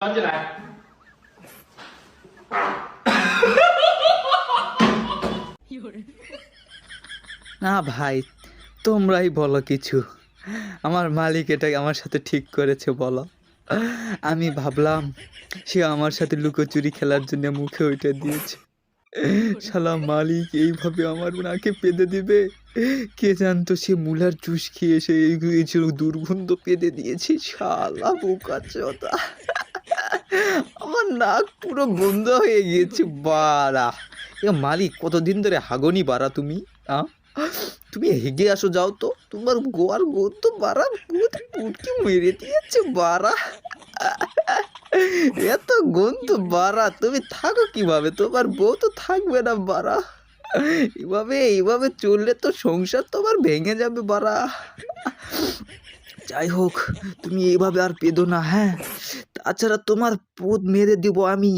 翻进来。 না ভাই তোমরাই বলো কিছু আমার মালিক এটা আমার সাথে ঠিক করেছে বলো আমি ভাবলাম সে আমার সাথে লুকোচুরি খেলার জন্য মুখে ওইটা দিয়েছে শালা মালিক এইভাবে আমার নাকে পেদে দিবে কে জানতো সে মুলার জুস খেয়ে সে এই এই যে দুর্গন্ধ পেদে দিয়েছে শালা বোকা চোদা আমার নাক পুরো বন্ধ হয়ে গিয়েছে, বাড়া। এ মালিক, কতদিন ধরে হাগনি বাড়া তুমি, আ? তুমি হেগে আসো, যাও তো। তোমার গোয়ার গো তো বাড়া পুটকি মেরে দিয়েছে, বাড়া। এত গন্ধ বাড়া, তুমি থাকো কীভাবে? তোমার বউ তো থাকবে না, বাড়া। এভাবে এইভাবে চললে তো সংসার তোমার ভেঙে যাবে, বাড়া। যাই হোক, তুমি এইভাবে আর পেদো না হ্যাঁ? তাছাড়া তোমার পুত মেরে দিব আমি।